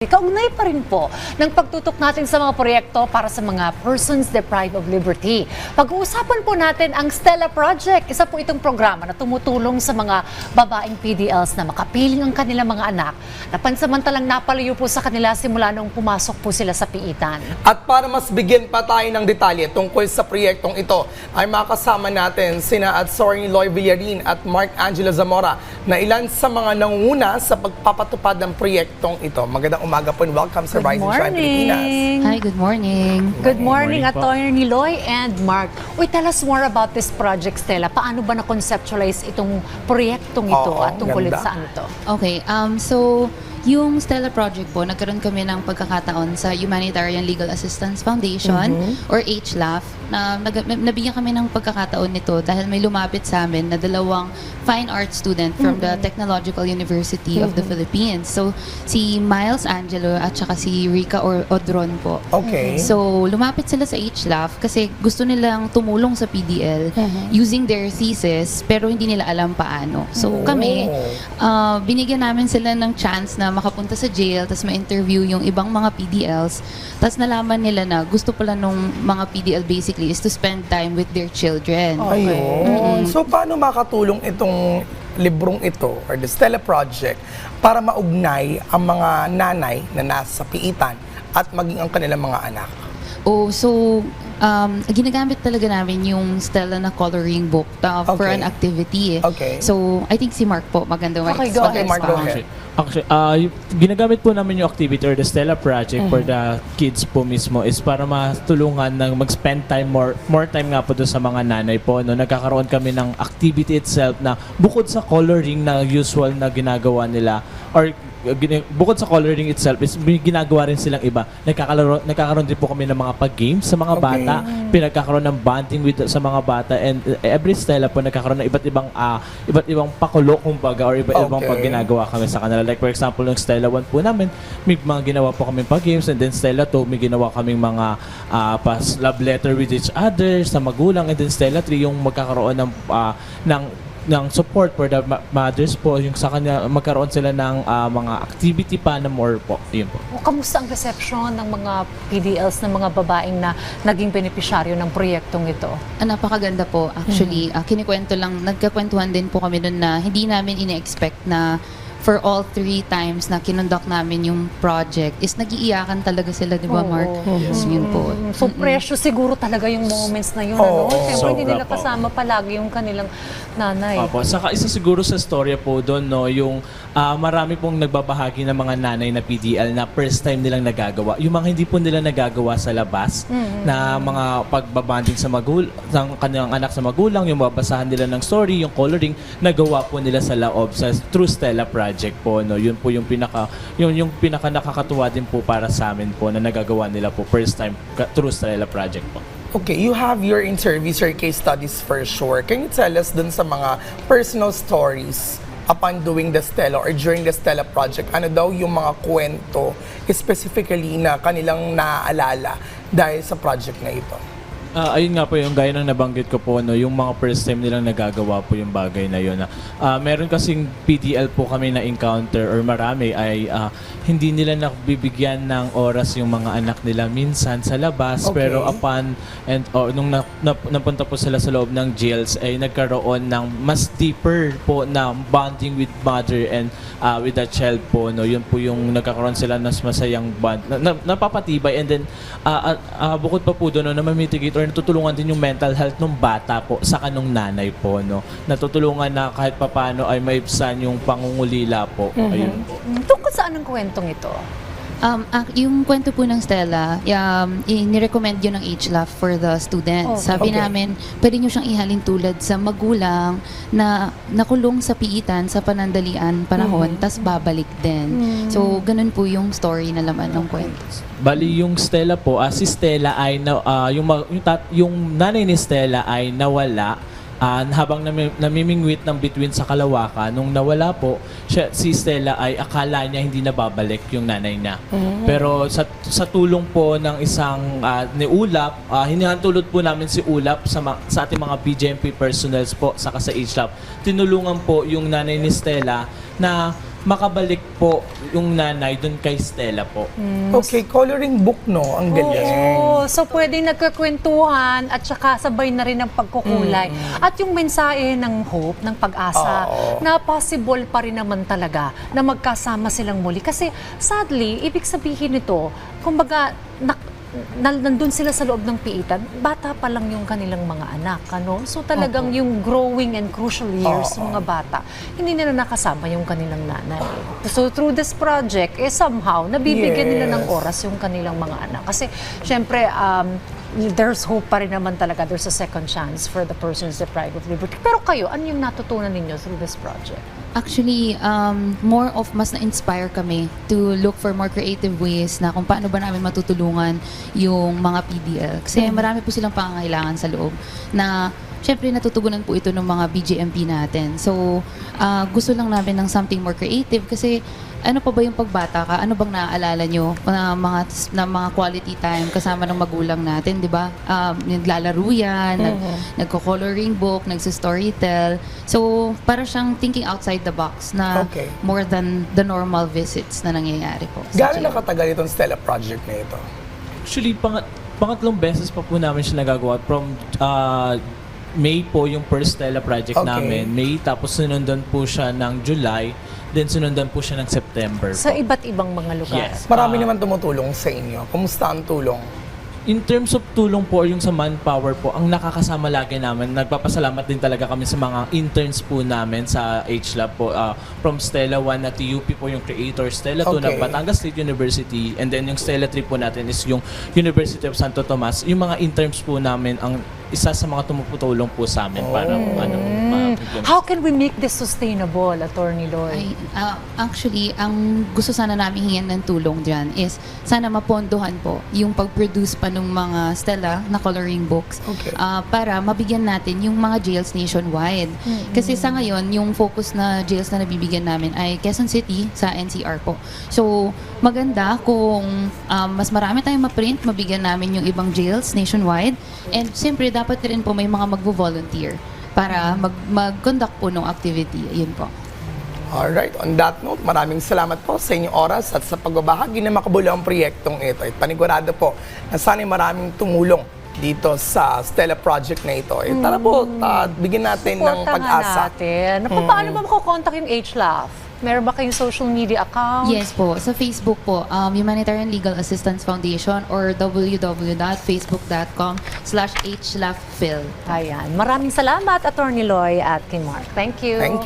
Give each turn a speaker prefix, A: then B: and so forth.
A: Kaugnay pa rin po ng pagtutok natin sa mga proyekto para sa mga persons deprived of liberty. Pag-uusapan po natin ang Stella Project. Isa po itong programa na tumutulong sa mga babaeng PDLs na makapiling ang kanilang mga anak na pansamantalang napalayo po sa kanila simula nung pumasok po sila sa piitan.
B: At para mas bigyan pa tayo ng detalye tungkol sa proyektong ito, ay makasama natin sina at Soren Loy Villarin at Mark Angelo Zamora na ilan sa mga nanguna sa pagpapatupad ng proyektong ito. Magandang umaga po and welcome sa
A: Good
B: Rising Shine Pilipinas.
A: morning!
C: Hi, good morning.
A: Good morning,
D: Good morning.
A: Attorney Loy and Mark. Uy, tell us more about this project, Stella. Paano ba na-conceptualize itong proyektong ito
B: Oo,
A: at tungkol
B: ganda.
A: saan ito?
C: Okay, um, so yung Stella Project po, nagkaroon kami ng pagkakataon sa Humanitarian Legal Assistance Foundation or HLAF na nag- nabigyan kami ng pagkakataon nito dahil may lumapit sa amin na dalawang fine art student from the Technological University of the Philippines. So si Miles Angelo at saka si Rika or Odron po.
B: Okay.
C: So, lumapit sila sa HLAF kasi gusto nilang tumulong sa PDL using their thesis pero hindi nila alam paano. So,
B: Oh.
C: kami, ah, binigyan namin sila ng chance na makapunta sa jail tapos ma-interview yung ibang mga PDLs. Tapos nalaman nila na gusto pala nung mga PDL basically is to spend time with their children.
B: Ayun. So paano makatulong itong librong ito or the Stella Project para maugnay ang mga nanay na nasa piitan at maging ang kanilang mga anak?
C: Oh, so um, ginagamit talaga namin yung Stella na coloring book uh, for
B: Okay.
C: an activity. eh.
B: Okay.
C: So, I think si Mark po maganda
A: Okay, go
B: Okay, Mark, go ahead.
D: Actually, yung- ginagamit po namin yung activity or the Stella Project for the kids po mismo is para matulungan ng mag-spend time more more time nga po doon sa mga nanay po. No? Nagkakaroon kami ng activity itself na bukod sa coloring na usual na ginagawa nila or uh, bukod sa coloring itself is may ginagawa rin silang iba. Nagkakaroon, nagkakaroon din po kami ng mga pag-games sa mga
B: Okay.
D: bata. Pinagkakaroon ng bonding with sa mga bata and uh, every Stella po nagkakaroon ng iba't ibang ah, iba't ibang pakulo kumbaga or iba't ibang
B: Okay.
D: pag ginagawa kami sa kanila. Like for example, ng Stella 1 po namin, may mga ginawa po kami pag-games and then Stella 2, may ginawa kaming mga ah, pas love letter with each other sa magulang and then Stella 3 yung magkakaroon ng ah, ng ng support for the ma- mothers po yung sa kanya magkaroon sila ng ah, mga activity pa na more po yun po
A: O, kamusta ang reception ng mga PDLs ng mga babaeng na naging benepisyaryo ng proyektong ito?
C: Ah, napakaganda po. Actually, ah, kinikwento lang, nagkakwentuhan din po kami doon na hindi namin ine-expect na for all three times na kinonduct namin yung project is nagiiyakan talaga sila, di ba,
A: Oo.
C: Mark? Yes, yun po.
A: So, precious siguro talaga yung moments na yun.
B: Oo.
A: ano? Siyempre, hindi
D: Sobra
A: nila
D: po.
A: kasama palagi yung kanilang nanay.
D: Opo. Saka isa siguro sa storya po doon, no, yung ah, marami pong nagbabahagi ng mga nanay na PDL na first time nilang nagagawa. Yung mga hindi po nila nagagawa sa labas na mga pagbabanding sa magul ng kanilang anak sa magulang, yung mababasahan nila ng story, yung coloring, nagawa po nila sa loob sa True Stella Project po. No. Yun po yung pinaka, yung, yung pinaka nakakatuwa din po para sa amin po na nagagawa nila po first time True Stella Project po.
B: Okay, you have your interviews, your case studies for sure. Can you tell us dun sa mga personal stories upon doing the Stella or during the Stella project? Ano daw yung mga kwento specifically na kanilang naaalala dahil sa project na ito?
D: Ah, ayun nga po yung gaya ng nabanggit ko po no, yung mga first time nilang nagagawa po yung bagay na yun. ah, meron kasing PDL po kami na encounter or marami ay ah, hindi nila nakbibigyan ng oras yung mga anak nila minsan sa labas
B: Okay.
D: pero upon and oh, nung na, na- napunta po sila sa loob ng jails ay nagkaroon ng mas deeper po na bonding with mother and ah, with the child po no yun po yung nagkakaroon sila ng mas masayang bond na, na- napapatibay and then ah, ah, ah, bukod pa po doon no, na mamitigate or natutulungan din yung mental health ng bata po sa kanong nanay po no? Natutulungan na kahit papano ay maibsan yung pangungulila po. Ayun. Po
A: Mm, Tungkol saan ang kwentong ito?
C: Um, yung kwento po ng Stella, um, i-recommend yun ng HLAF for the students.
A: Okay.
C: Sabi
B: Okay.
C: namin, pwede nyo siyang ihalin tulad sa magulang na nakulong sa piitan sa panandalian panahon, tas babalik din. So, ganun po yung story na laman ng kwento.
D: Bali yung Stella po, ah, si Stella ay na, ah, yung, yung, tat- yung nanay ni Stella ay nawala ah, habang nami- namimingwit ng bituin sa Kalawakan. Nung nawala po, siya, si Stella ay akala niya hindi na babalik yung nanay niya. Pero sa, sa tulong po ng isang ah, ni Ulap, uh, hinihantulot po namin si Ulap sa, ma- sa ating mga PJMP personnels po sa HLAP. Tinulungan po yung nanay ni Stella na makabalik po yung nanay dun kay Stella po.
B: Okay, coloring book, no? Ang galing.
A: Oo, so pwedeng nagkakwentuhan at saka sabay na rin ang pagkukulay. At yung mensahe ng hope, ng pag-asa,
B: Oo.
A: na possible pa rin naman talaga na magkasama silang muli. Kasi sadly, ibig sabihin nito, kumbaga, nak, na, nandun sila sa loob ng piitan, bata pa lang yung kanilang mga anak. Ano? So talagang yung growing and crucial years ng mga bata, hindi nila nakasama yung kanilang nanay. So through this project, eh somehow, nabibigyan nila ng
B: Yes.
A: oras yung kanilang mga anak. Kasi, syempre, um, there's hope pa rin naman talaga. There's a second chance for the persons deprived of liberty. Pero kayo, ano yung natutunan ninyo through this project?
C: Actually, um, more of mas na-inspire kami to look for more creative ways na kung paano ba namin matutulungan yung mga PDL. Kasi marami po silang pangangailangan sa loob na Siyempre, natutugunan po ito ng mga BGMP natin. So, ah, gusto lang namin ng something more creative kasi ano pa ba yung pagbata ka? Ano bang naaalala nyo na mga, na mga quality time kasama ng magulang natin, di ba? Um, naglalaro yan, nag, nagko-coloring book, nagsa-storytell. So, para siyang thinking outside the box na
B: Okay.
C: more than the normal visits na nangyayari po.
B: Gano'n nakatagal itong Stella Project na ito?
D: Actually, pangat pangatlong beses pa po namin siya nagagawa from uh, May po yung first Stella project
B: Okay.
D: namin. May tapos sunundan po siya ng July, then sunundan po siya ng September
A: Sa
D: po.
A: iba't ibang mga lugar.
D: Yes.
B: Marami
D: Ah,
B: naman tumutulong sa inyo. Kumusta ang tulong?
D: In terms of tulong po, yung sa manpower po, ang nakakasama lagi namin, nagpapasalamat din talaga kami sa mga interns po namin sa H-Lab po. ah, from Stella 1 na TUP po yung creator, Stella 2 ng
B: Okay.
D: Batangas State University, and then yung Stella 3 po natin is yung University of Santo Tomas. Yung mga interns po namin, ang isa sa mga tumutulong po sa amin para ano, ma-implement.
A: How can we make this sustainable, Attorney Lloyd?
C: Ay, ah, actually, ang gusto sana namin hingin ng tulong dyan is sana mapondohan po yung pag-produce pa ng mga Stella na coloring books
B: Okay.
C: ah, para mabigyan natin yung mga jails nationwide. Kasi sa ngayon, yung focus na jails na nabibigyan namin ay Quezon City sa NCR po. So, maganda kung um, mas marami tayong ma-print, mabigyan namin yung ibang jails nationwide. And siyempre, dapat rin po may mga magvo-volunteer para mag- mag-conduct po ng activity. Yun po.
B: Alright, on that note, maraming salamat po sa inyong oras at sa pagbabahagi ng makabulang proyektong ito. At panigurado po na sana'y maraming tumulong dito sa Stella Project na ito. Eh, tara po, ta- bigyan natin ng
A: Supportahan
B: pag-asa.
A: natin. Pa- Paano ba makukontak yung H-Love? Meron ba kayong social media account?
C: Yes po. Sa Facebook po, um, Humanitarian Legal Assistance Foundation or www.facebook.com slash hlafphil.
A: Ayan. Maraming salamat, Attorney Loy at Kim Mark. Thank you.
B: Thank you.